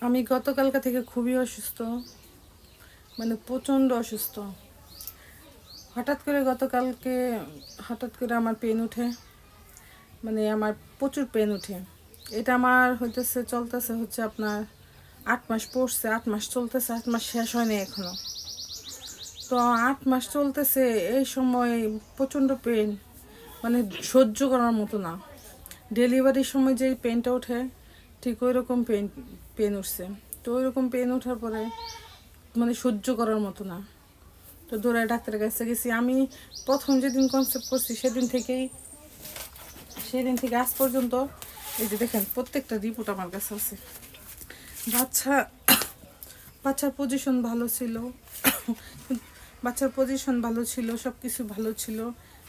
আমি গতকালকা থেকে খুবই অসুস্থ। মানে প্রচণ্ড অসুস্থ। হঠাৎ করে গতকালকে হঠাৎ করে আমার পেন উঠে। মানে আমার প্রচুর পেন উঠে। এটা আমার হইতেছে, চলতেছে হচ্ছে আপনার আট মাস পড়ছে, আট মাস চলতেছে, আট মাস শেষ হয়নি এখনও। তো আট মাস চলতেছে, এই সময় প্রচণ্ড পেন। মানে সহ্য করার মতো না। ডেলিভারির সময় যেই পেনটা ওঠে ঠিক ওই রকম পেন পেন উঠছে। তো ওই রকম পেন ওঠার পরে মানে সহ্য করার মতো না। তো দৌড়ায় ডাক্তারের কাছে গেছি। আমি প্রথম যেদিন কনসেপ্ট করছি সেদিন থেকেই, সেদিন থেকে আজ পর্যন্ত, এই যে দেখেন, প্রত্যেকটা রিপোর্ট আমার কাছে আছে। বাচ্চা, বাচ্চার পজিশন ভালো ছিল। বাচ্চার পজিশন ভালো ছিল সব কিছু ভালো ছিল।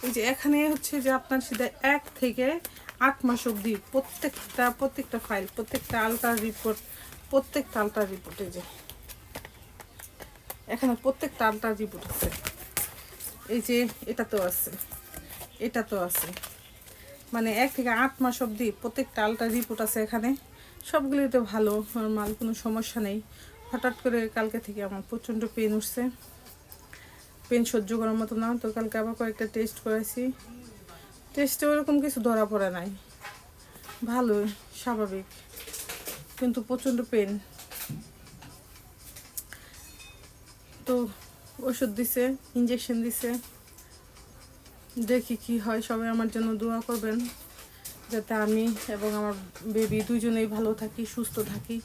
এই যে এখানে হচ্ছে যে আপনার সেটা এক থেকে আট মাস অবধি প্রত্যেকটা প্রত্যেকটা ফাইল প্রত্যেকটা আলট্রা রিপোর্ট প্রত্যেকটা আলট্রা রিপোর্টে যে। এখানে প্রত্যেকটা আলট্রা রিপোর্ট আছে। এই যে এটা তো আছে, এটা তো আছে। মানে এক থেকে আট মাস অবধি প্রত্যেকটা আলট্রা রিপোর্ট আছে এখানে। সবগুলোই তো ভালো নর্মাল কোনো সমস্যা নেই। হঠাৎ করে কালকে থেকে আমার প্রচণ্ড পেন উঠছে। পেন সহ্য করার মতো না, তো কালকে আবার কয়েকটা টেস্ট করেছি টেস্টে ওরকম কিছু ধরা পড়ে নাই। ভালো স্বাভাবিক। কিন্তু প্রচণ্ড পেন তো ওষুধ দিছে ইঞ্জেকশন দিছে। দেখি কি হয়, সবাই আমার জন্য দোয়া করবেন। যাতে আমি এবং আমার বেবি দুজনেই ভালো থাকি, সুস্থ থাকি।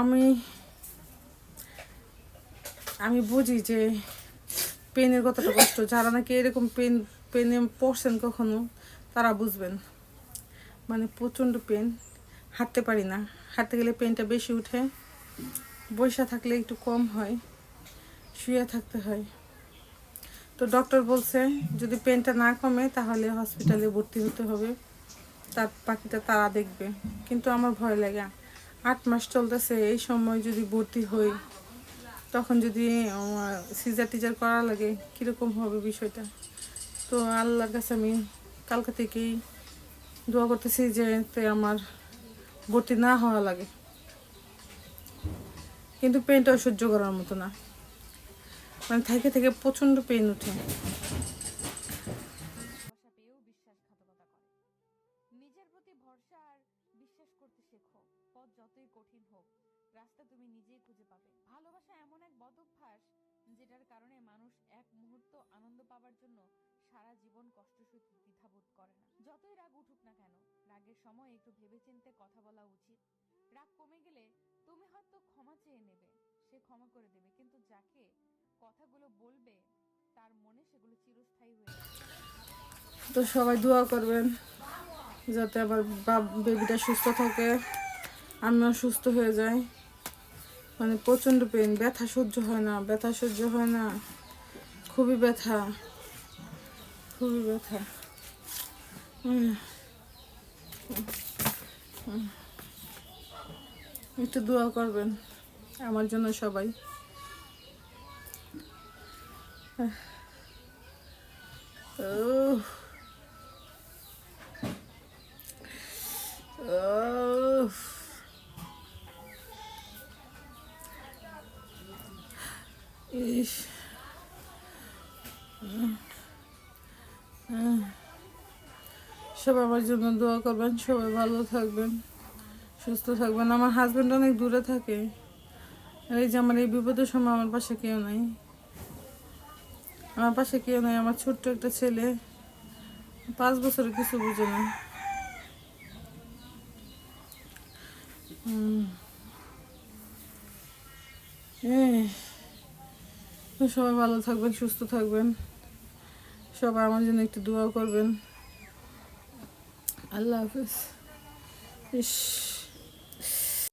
আমি আমি বুঝি যে পেনের কতটা কষ্ট। যারা নাকি এরকম পেন, পেনে পড়ছেন কখনো, তারা বুঝবেন। মানে প্রচণ্ড পেন। হাঁটতে পারি না। হাঁটতে গেলে পেনটা বেশি উঠে। বৈশা থাকলে একটু কম হয়। শুয়ে থাকতে হয়। তো ডক্টর বলছে, যদি পেনটা না কমে, তাহলে হসপিটালে ভর্তি হতে হবে। তার পাখিটা তারা দেখবে। কিন্তু আমার ভয় লাগে। আট মাস চলতেছে, এই সময় যদি ভর্তি হই তখন যদি সিজার টিজার করা লাগে, কীরকম হবে বিষয়টা? তো আল্লাহর কাছে আমি কালকে থেকেই দোয়া করতেছি যে আমার ভর্তি না হওয়া লাগে। কিন্তু পেনটাও সহ্য করার মতো না। মানে থেকে থেকে প্রচণ্ড পেন উঠে যতই কঠিন হোক, রাস্তা তুমি নিজেই খুঁজে পাবে। ভালোবাসা যেটার কারণে মানুষ এক মুহূর্ত আনন্দ পাওয়ার জন্য সারা জীবন কষ্ট সইতে দ্বিধাবোধ করে না। যতই রাগ উঠুক না কেন, রাগের সময় একটু ভেবেচিন্তে কথা বলা উচিত। রাগ কমে গেলে তুমি হয়তো ক্ষমা চেয়ে নেবে, সে ক্ষমা করে দেবে, কিন্তু যাকে কথাগুলো বলবে, তার মনে সেগুলো চিরস্থায়ী হয়ে তো সবাই দোয়া করবেন, যাতে আমার বাপ বেবিটা সুস্থ থাকে, আমিও সুস্থ হয়ে যাই। মানে প্রচণ্ড পেন ব্যথা সহ্য হয় না, ব্যথা সহ্য হয় না। খুবই ব্যথা খুবই ব্যথা। একটু দোয়া করবেন আমার জন্য সবাই। ও। ইস। সবাই আমার জন্য দোয়া করবেন, সবাই ভালো থাকবেন, সুস্থ থাকবেন। আমার হাজব্যান্ড অনেক দূরে থাকে। এই যে আমার এই বিপদের সময় আমার পাশে কেউ নাই। আমার পাশে কেউ নাই, আমার ছোট্ট একটা ছেলে। পাঁচ বছরের কিছু বুঝে না। হুম। সবাই ভালো থাকবেন সুস্থ থাকবেন। সবাই আমার জন্য একটু দোয়া করবেন। আল্লাহ হাফিজ। ইস।